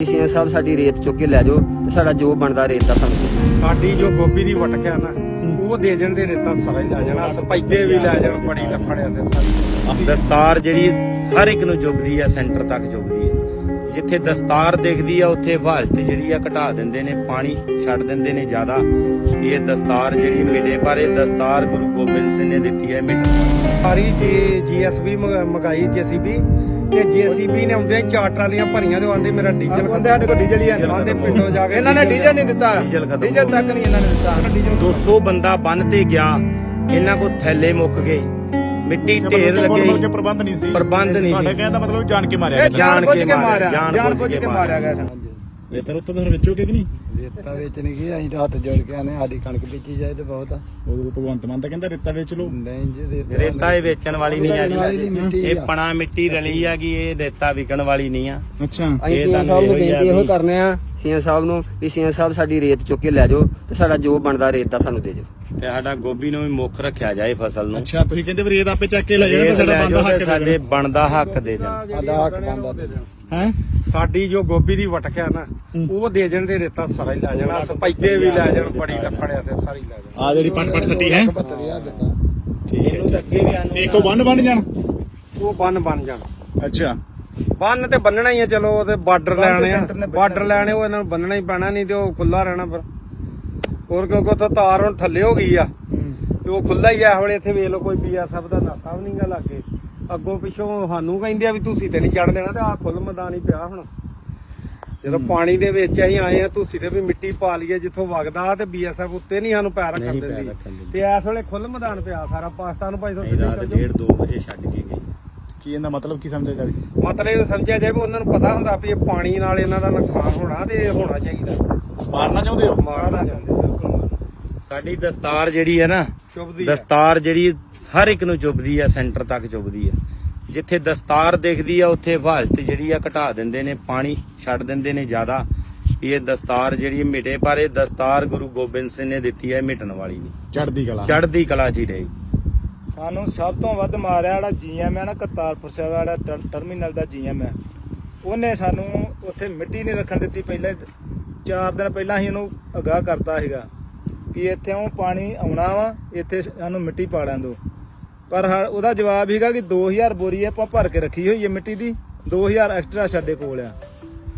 CM ਸਾਹਿਬ ਸਾਡੀ ਰੇਤ ਚੁੱਕ ਕੇ ਲੈ ਜਾਓ ਤੇ ਸਾਡਾ ਜੋ ਬਣਦਾ ਰੇਤ ਦਾ ਸਾਨੂੰ ਦਿਓ। ਸਾਡੀ ਜੋ ਗੋਭੀ ਦੀ ਵਟਕ ਆ ਨਾ ਉਹ ਦੇ ਜਣ ਦੇ ਰੇਤਾ ਸਾਰਾ ਹੀ ਲੈ ਜਾਣਾ ਸਪੈਦੇ ਵੀ ਲੈ ਜਾਣ ਬੜੀ ਲੱਫੜਿਆ ਤੇ ਸਾਰੀ ਦਸਤਾਰ ਜਿਹੜੀ ਹਰ ਇੱਕ ਨੂੰ ਚੁੱਭਦੀ ਆ ਸੈਂਟਰ ਤੱਕ ਹੈ ਜਿੱਥੇ ਦਸਤਾਰ ਦਿਖਦੀ ਆ ਉੱਥੇ ਹਾਲਤ ਜਿਹੜੀ ਆ ਘਟਾ ਦਿੰਦੇ ਨੇ ਪਾਣੀ ਛੱਡ ਦਿੰਦੇ ਨੇ ਜ਼ਿਆਦਾ। ਇਹ ਦਸਤਾਰ ਜਿਹੜੀ ਮਿਟੇ ਪਰ ਇਹ ਦਸਤਾਰ ਗੁਰੂ ਗੋਬਿੰਦ ਸਿੰਘ ਨੇ ਦਿੱਤੀ ਹੈ ਵਾਲੀ ਸਾਰੀ ਜੀ ਜੀਐਸਬੀ ਮੰਗਾਈ ਜੀਸੀਬੀ ਤੇ ਜੀਸੀਬੀ ਨੇ ਆਉਂਦੇ ਚਾਰ ਟਰਾਲੀਆਂ ਭਰੀਆਂ ਤੇ ਆਂਦੇ ਮੇਰਾ ਡੀਜ਼ਲ ਬੰਦੇ ਸਾਡੇ ਕੋਲ ਡੀਜ਼ਲ ਹੀ ਹੈ। ਆਂਦੇ ਪਿੰਡੋਂ ਜਾ ਕੇ ਇਹਨਾਂ ਨੇ ਡੀਜ਼ਲ ਨਹੀਂ ਦਿੱਤਾ। ਡੀਜ਼ਲ ਤੱਕ ਨਹੀਂ ਇਹਨਾਂ ਨੇ ਦਿੱਤਾ। 200 ਬੰਦਾ ਬੰਨ ਤੇ ਗਿਆ। ਇਹਨਾਂ ਕੋ ਥੈਲੇ ਮੁੱਕ ਗਏ। ਮਿੱਟੀ ਢੇਰ ਲੱਗੇ ਕਿ ਪ੍ਰਬੰਧ ਨਹੀਂ ਸੀ। ਪ੍ਰਬੰਧ ਨਹੀਂ ਤੁਹਾਡੇ ਸੀ ਕਹਿਣ ਦਾ ਮਤਲਬ ਜਾਣ ਕੇ ਮਾਰਿਆ ਜਾਣ ਕੇ ਮਾਰਿਆ ਜਾਣ ਬੁੱਝ ਕੇ ਕੇ ਮਾਰਿਆ। ਗਿਆ ਸਾਨੂੰ। ਇਹ ਤਾਂ ਉੱਤੋਂ ਫਿਰ ਵਿੱਚੋਂ ਕਿ ਨਹੀਂ? ਰੇਤਾ ਵੇਚਣ ਗਏ ਅਸੀਂ ਤਾਂ ਹੱਥ ਜੋੜ ਕੇ ਆਨੇ ਸਾਡੀ ਕਣਕ ਵੇਚੀ ਜਾਏ ਤੇ ਬਹੁਤ ਆ। ਉਹ ਭਗਵੰਤ ਮਾਨ ਤਾਂ ਕਹਿੰਦਾ ਰੇਤਾ ਵੇਚ ਲਓ। ਨਹੀਂ ਜੀ ਰੇਤਾ ਰੇਤਾ ਇਹ ਵੇਚਣ ਵਾਲੀ ਨਹੀਂ ਆ ਇਹ। ਪਣਾ ਮਿੱਟੀ ਰਲੀ ਆ ਕਿ ਇਹ ਰੇਤਾ ਵਿਕਣ ਵਾਲੀ ਨਹੀਂ ਆ। ਅੱਛਾ। ਅਸੀਂ ਇਹ ਸੀਐਮ ਤੁਹਾਨੂੰ ਸਾਹਿਬ ਨੂੰ ਬੇਨਤੀ ਇਹੋ ਕਰਨੇ ਆ ਸੀਐਮ ਸਾਹਿਬ ਨੂੰ ਵੀ ਸੀਐਮ ਸਾਹਿਬ ਸਾਡੀ ਰੇਤ ਚੁੱਕ ਕੇ ਲੈ ਜਾਓ ਤੇ ਸਾਡਾ ਜੋ ਬਣਦਾ ਰੇਤ ਦਾ ਸਾਨੂੰ ਦੇ ਦਿਓ। ਤੇ ਸਾਡਾ ਗੋਭੀ ਨੂੰ ਵੀ ਮੁੱਖ ਰੱਖਿਆ ਜਾਏ ਫਸਲ ਨੂੰ। ਅੱਛਾ ਤੁਸੀਂ ਕਹਿੰਦੇ ਵੀ ਰੇਤ ਆਪੇ ਚੱਕ ਕੇ ਲੈ ਜਾਣਾ ਰੇਤ ਸਾਡਾ ਲੈ ਬੰਦਾ ਹੱਕ ਤੇ ਦੇ ਸਾਡੇ ਬਣਦਾ ਹੱਕ ਦੇ ਦੇਣ। ਸਾਡਾ ਹੱਕ ਬੰਦਾ ਦੇ ਹੈ? ਸਾਡੀ ਜੋ ਗੋਭੀ ਦੀ ਵਟਕ ਆ ਨਾ ਉਹ ਦੇ ਜਣ ਦੇ ਰੇਤਾ ਸਾਰਾ ਹੀ ਲੈ ਜਾਣਾ ਸਪੈਦੇ ਵੀ ਲੈ ਜਾਣ ਬੜੀ ਲੱਫੜਿਆ ਤੇ ਸਾਰੀ ਲੈ ਜਾਣਾ। ਆ ਜਿਹੜੀ ਪਟ ਪਟ ਸੱਟੀ ਹੈ। 72000 ਦਿੱਤਾ। ਠੀਕ ਹੈ ਇਹਨੂੰ ਤਾਂ ਅੱਗੇ ਵੀ ਆਨੂੰ ਇੱਕੋ ਬੰਨ ਬੰਨ ਜਾਣ? ਉਹ ਬੰਨ ਬਣ ਜਾਣ। ਅੱਛਾ। ਬੰਨ ਤੇ ਬੰਨਣਾ ਹੀ ਆ ਚਲੋ ਉਹਦੇ ਬਾਰਡਰ ਬੰਨ੍ਹ ਲੈਣੇ ਆ। ਨੇ ਬਾਰਡਰ ਲੈਣੇ ਉਹ ਇਹਨਾਂ ਨੂੰ ਬੰਨਣਾ ਹੀ ਪੈਣਾ ਨਹੀਂ ਤੇ ਉਹ ਖੁੱਲਾ ਰਹਿਣਾ ਫਿਰ। ਹੋਰ ਕਿਉਂਕਿ ਉੱਥੇ ਤਾਰ ਹੁਣ ਥੱਲੇ ਹੋ ਗਈ ਆ। ਤੇ ਉਹ ਖੁੱਲਾ ਹੀ ਆ ਇਹ ਵੇਲੇ ਇੱਥੇ ਵੇਖ ਲਓ ਕੋਈ ਬੀਐਸਐਫ ਦਾ ਨਾਕਾ ਵੀ ਨਹੀਂਗਾ ਲੱਗੇ। ਅੱਗੋਂ ਪਿੱਛੋਂ ਸਾਨੂੰ ਕਹਿੰਦੇ ਆ ਵੀ ਤੁਸੀਂ ਤੇ ਨਹੀਂ ਚੜ ਦੇਣਾ ਤੇ ਆ ਖੁੱਲ ਮੈਦਾਨ ਹੀ ਪਿਆ ਹੁਣ। ਜਦੋਂ ਪਾਣੀ ਦੇ ਵਿੱਚ ਅਸੀਂ ਆਏ ਆ ਤੁਸੀਂ ਤੇ ਵੀ ਮਿੱਟੀ ਪਾ ਲਈਏ ਜਿੱਥੋਂ ਵਗਦਾ ਤੇ ਬੀਐਸਐਫ ਉੱਤੇ ਨਹੀਂ ਸਾਨੂੰ ਪੈਰ ਰੱਖਣ ਦਿੰਦੀ। ਤੇ ਇਸ ਵੇਲੇ ਖੁੱਲ ਮੈਦਾਨ ਪਿਆ ਸਾਰਾ ਪਾਕਿਸਤਾਨ ਨੂੰ ਭਾਈ ਤੋਂ ਰਾਤ ਡੇਢ 2 ਵਜੇ ਛੱਡ ਕੇ ਗਏ। ਕੀ ਇਹਦਾ ਮਤਲਬ ਕੀ ਸਮਝਿਆ ਜਾਵੇ? ਮਤਲਬ ਇਹ ਸਮਝਿਆ ਜਾਏ ਵੀ ਉਹਨਾਂ ਨੂੰ ਪਤਾ ਹੁੰਦਾ ਵੀ ਇਹ ਪਾਣੀ ਨਾਲ ਇਹਨਾਂ ਦਾ ਨੁਕਸਾਨ ਹੋਣਾ ਤੇ ਹੋਣਾ ਚਾਹੀਦਾ। ਮਾਰਨਾ ਚਾਹੁੰਦੇ ਹੋ? ਮਾਰਨਾ ਚਾਹੁੰਦੇ। ਸਾਡੀ ਦਸਤਾਰ ਜਿਹੜੀ ਹੈ ਨਾ ਚੁੱਭਦੀ। ਦਸਤਾਰ ਜਿਹੜੀ ਹਰ ਇੱਕ ਨੂੰ ਚੁੱਭਦੀ ਆ ਸੈਂਟਰ ਤੱਕ ਚੁੱਭਦੀ ਆ। ਜਿੱਥੇ ਦਸਤਾਰ ਦਿਖਦੀ ਆ ਉੱਥੇ ਹਾਲਤ ਜਿਹੜੀ ਆ ਘਟਾ ਦਿੰਦੇ ਨੇ ਪਾਣੀ ਛੱਡ ਦਿੰਦੇ ਨੇ ਜ਼ਿਆਦਾ। ਇਹ ਦਸਤਾਰ ਜਿਹੜੀ ਮਿਟੇ ਪਰ ਇਹ ਦਸਤਾਰ ਗੁਰੂ ਗੋਬਿੰਦ ਸਿੰਘ ਨੇ ਦਿੱਤੀ ਹੈ ਮਿਟਣ ਵਾਲੀ ਨਹੀਂ। ਚੜਦੀ ਕਲਾ। ਚੜ੍ਹਦੀ ਕਲਾ ਹੀ ਰਹੀ। ਸਾਨੂੰ ਸਭ ਤੋਂ ਵੱਧ ਮਾਰਿਆ ਜਿਹੜਾ ਜੀਐਮ ਹੈ ਨਾ ਕਰਤਾਰਪੁਰ ਸਾਹਿਬ ਵਾਲਾ ਟਰ- ਟਰਮੀਨਲ ਦਾ ਜੀਐਮ ਹੈ ਉਹਨੇ ਸਾਨੂੰ ਉੱਥੇ ਮਿੱਟੀ ਨਹੀਂ ਰੱਖਣ ਦਿੱਤੀ ਪਹਿਲੇ ਚਾਰ ਦਿਨ ਪਹਿਲਾਂ ਹੀ ਉਹਨੂੰ ਅਗਾਹ ਕਰਤਾ ਸੀਗਾ। ਕਿ ਇੱਥੇ ਪਾਣੀ ਆਉਣਾ ਵਾ ਇੱਥੇ ਸਾਨੂੰ ਮਿੱਟੀ ਪਾ ਲੈਣ ਦਿਓ। ਪਰ ਉਹਦਾ ਜਵਾਬ ਸੀਗਾ ਕਿ 2000 ਬੋਰੀ ਆਪਾਂ ਭਰ ਕੇ ਰੱਖੀ ਹੋਈ ਹੈ ਮਿੱਟੀ ਦੀ 2000 ਐਕਸਟਰਾ ਸਾਡੇ ਕੋਲ ਆ।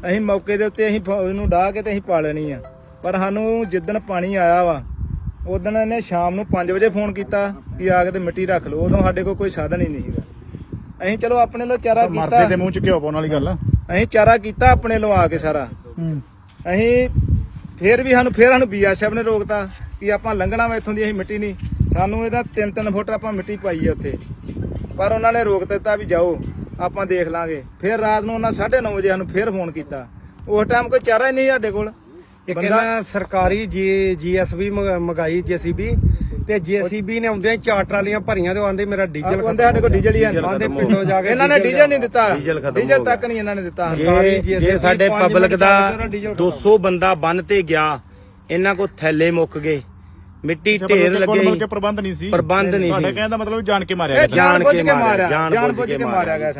ਅਸੀਂ ਮੌਕੇ ਦੇ ਉੱਤੇ ਅਸੀਂ ਉਹਨੂੰ ਡਾਹ ਕੇ ਤੇ ਅਸੀਂ ਪਾ ਲੈਣੀ ਆ। ਪਰ ਸਾਨੂੰ ਜਿੱਦਣ ਪਾਣੀ ਆਇਆ ਵਾ ਉਦੋਂ ਇਹਨੇ ਸ਼ਾਮ ਨੂੰ 5 ਵਜੇ ਫੋਨ ਕੀਤਾ ਕਿ ਆ ਕੇ ਤੇ ਮਿੱਟੀ ਰੱਖ ਲਓ ਉਦੋਂ ਸਾਡੇ ਕੋਲ ਕੋਈ ਸਾਧਨ ਹੀ ਨਹੀਂ ਸੀਗਾ। ਅਸੀਂ ਚਲੋ ਆਪਣੇ ਲੋ ਚਾਰਾ ਮਰਦੇ ਕੀਤਾ। ਦੇ ਮੂੰਹ ਚ ਘਿਓ ਪਾਉਣ ਵਾਲੀ ਗੱਲ ਆ। ਅਸੀਂ ਚਾਰਾ ਕੀਤਾ ਆਪਣੇ ਲੋ ਆ ਕੇ ਸਾਰਾ। ਅਸੀਂ ਫੇਰ ਵੀ ਸਾਨੂੰ ਫੇਰ ਸਾਨੂੰ ਬੀਐਸਐਫ ਨੇ ਰੋਕਤਾ ਕਿ ਆਪਾਂ ਲੰਘਣਾ ਵਾ ਇੱਥੋਂ ਦੀ, ਅਸੀਂ ਮਿੱਟੀ ਨਹੀਂ। ਸਾਨੂੰ ਇਹਦਾ 3-3 ਫੁੱਟ ਆਪਾਂ ਮਿੱਟੀ ਪਾਈ ਹੈ ਉੱਥੇ। ਪਰ ਉਹਨਾਂ ਨੇ ਰੋਕ ਦਿੱਤਾ ਵੀ ਜਾਓ, ਆਪਾਂ ਦੇਖ ਲਾਂਗੇ। ਫਿਰ ਰਾਤ ਨੂੰ ਉਹਨਾਂ 9:30 ਵਜੇ ਸਾਨੂੰ ਫੇਰ ਫੋਨ ਕੀਤਾ। ਉਸ ਟਾਈਮ ਕੋਈ ਚਾਰਾ ਹੀ ਨਹੀਂ ਸਾਡੇ ਕੋਲ। ਬੰਦਾ ਇਹਨਾਂ ਸਰਕਾਰੀ ਜੀ ਜੀਐਸਬੀ ਮੰਗਾਈ ਜੀਸੀਬੀ ਤੇ ਜੀਸੀਬੀ ਨੇ ਆਉਂਦੇ ਚਾਰ ਟਰਾਲੀਆਂ ਭਰੀਆਂ ਤੇ ਆਂਦੇ ਮੇਰਾ ਡੀਜ਼ਲ ਬੰਦੇ ਸਾਡੇ ਕੋਲ ਡੀਜ਼ਲ ਹੀ ਆਂਦੇ ਪਿੰਡੋਂ ਜਾ ਕੇ ਇਹਨਾਂ ਨੇ ਡੀਜ਼ਲ ਨਹੀਂ ਦਿੱਤਾ। ਡੀਜ਼ਲ ਤੱਕ। ਨਹੀਂ ਇਹਨਾਂ ਨੇ ਦਿੱਤਾ। ਸਰਕਾਰੀ ਜੇ ਸਾਡੇ ਪਬਲਿਕ ਦਾ ਚੱਲ ਕੇ ਉਹਦਾ ਡੀਜ਼ਲ ਖਤਮ। 200 ਬੰਦਾ ਬੰਨ ਤੇ ਗਿਆ। ਇਹਨਾਂ ਕੋ ਥੈਲੇ ਮੁੱਕ ਗਏ। ਮਿੱਟੀ ਢੇਰ ਲੱਗੇ ਪ੍ਰਬੰਧ ਨਹੀਂ ਸੀ। ਪ੍ਰਬੰਧ ਨਹੀਂ ਤੁਹਾਡੇ ਸੀ। ਕਹਿਣ ਦਾ ਮਤਲਬ ਜਾਣ ਕੇ ਮਾਰਿਆ ਇਹ ਗਿਆ। ਜਾਣ ਕੇ ਮਾਰਿਆ ਗਿਆ।